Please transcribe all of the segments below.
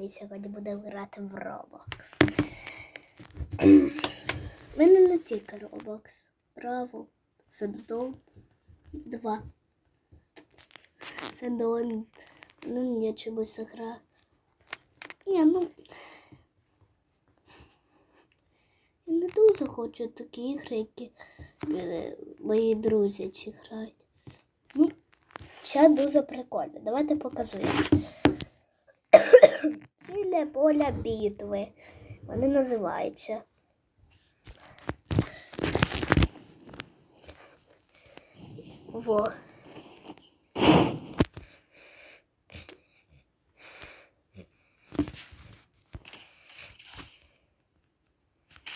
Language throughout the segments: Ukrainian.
Ми сьогодні будемо грати в Roblox. У мене не тільки Roblox. Браво. Сендон 2. Сендон. Ну, я чомусь граю. Ні, ну. Я не дуже хочу такі ігри, які мої друзі чи грають. Ну, це дуже прикольно. Давайте показуємо. Ціле поля битви. Вони називаються. Во.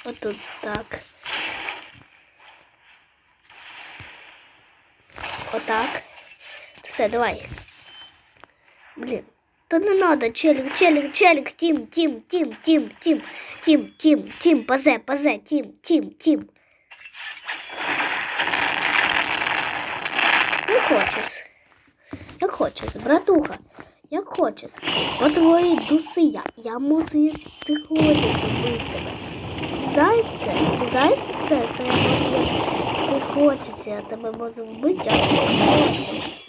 Отут так. Отак. Все, давай. Блін. Та не надо, челик, челик, челик, тим, тим, тим, тим, тим, тим, тим, тим, пазе, пазе, тим, тим, тим. Як хочеш. Як хочеш, братуха. Як хочеш. По твоїй душі я. Я як ти хочеш зробити тебе. Знаєш це? Ти знаєш це? Я як ти хочеш, я тебе можу вбити, як ти хочеш.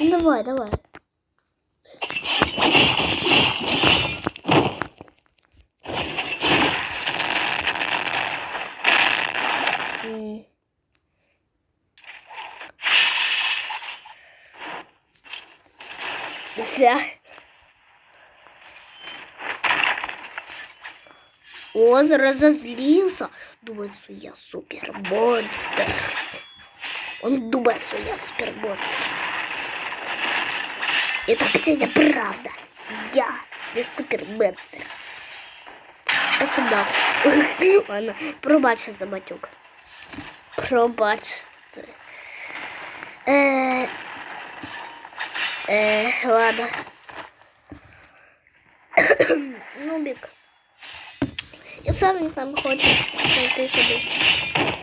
Ну, давай, давай. Вся. Оз разозлился. Думает, что я супермонстр. Он думает, что я супермонстр. Это Ксения Правда. Я. Я суперменстер. Посадав. Ладно, пробач за матюк. Пробач. Э, э, ладно. Нубик. Я сам не там хочу. Ты себе.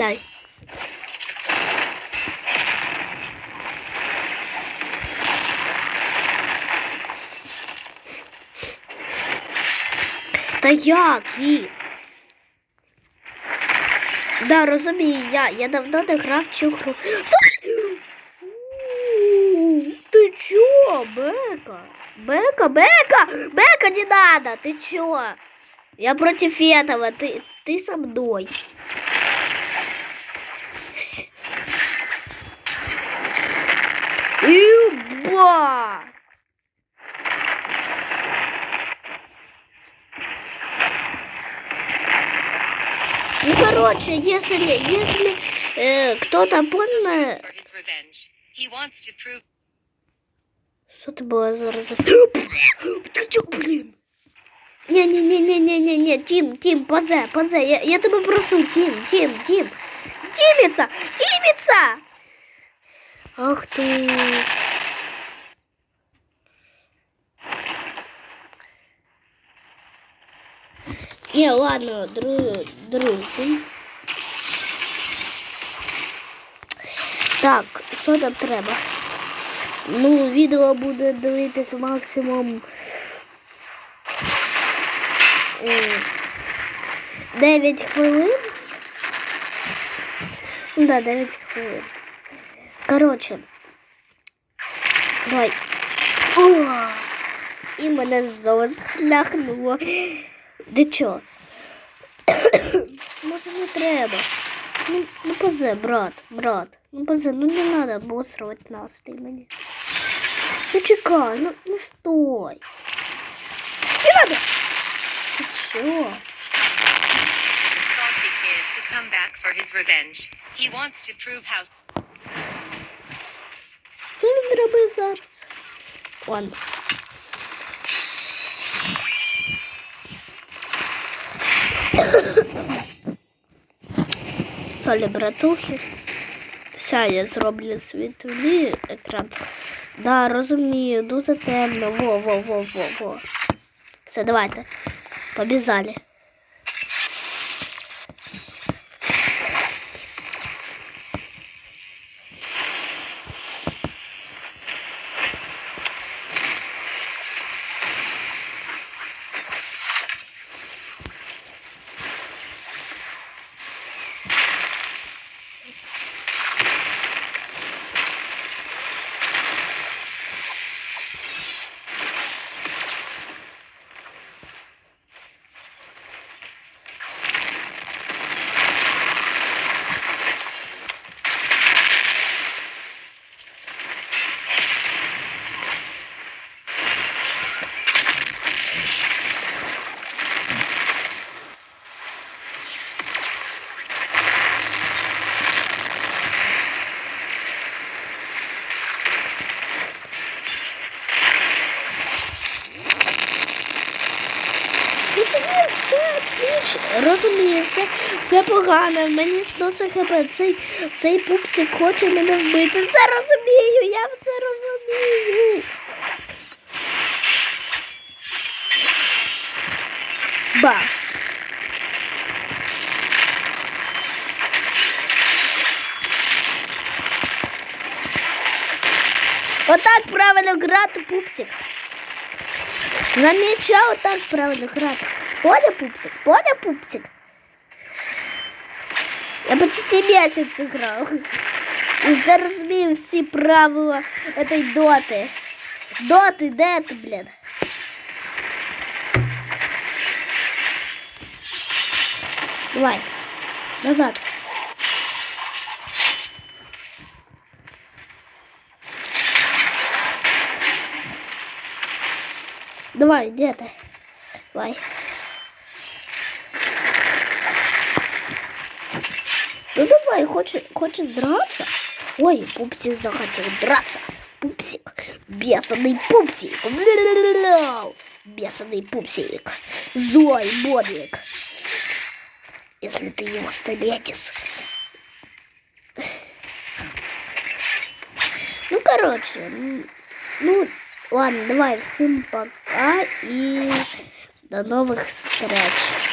Дай. Та як і? Да, розумію я. Я давно не грав в цю гру. Слухай! У, Ти чо, Бека? Бека, Бека! Бека не надо! Ты чё? Я против этого. Ты, ты со мной. Иба! Ну, короче, если, если э, кто-то понял, что ты была зараз? Ты чё, блин? Не-не-не-не-не-не-не, Тим, Тим, позе, позе, я, я тебе прошу, Тим, Тим, Тим. Тимица, Тимица! Ах ты. Не, ладно, дру, друзі. Так, що нам треба? Ну, відео буде дивитись максимум м, 9 хвилин. Ну Да, 9 хвилин. Коротше. Давай. О! І мене знову скляхнуло. Де чо? Може не треба. Ну, ну позе, брат, брат. Ну позе, ну не надо обосрывать настрій мені. Ну чекай, ну, ну стой. Не надо. Ти чо? Come back for his revenge. He wants to prove how він зараз? Он. Солі братухи. Все, я зроблю світлі екран. Да, розумію, дуже темно. Во-во-во-во-во. Все, давайте. Побізали. Розумію, все, все погано. Мені сносить хп. Цей, цей пупсик хоче мене вбити. Все розумію, я все розумію. Ба. Отак правильно грати, пупсик. Замечал так правильно грати. Понял, пупсик? Понял, пупсик? Я почти місяць грав. І вже розумію всі правила этой доти. Доти, де ти, блін? Давай. Назад. Давай, где ты? Давай. Ну давай, хочешь, хочешь драться? Ой, пупсик захотел драться. Пупсик, бешеный пупсик. Бешеный пупсик. Злой бобик. Если ты его встретишь. Ну, короче, ну, ладно, давай, всем пока и до новых встреч.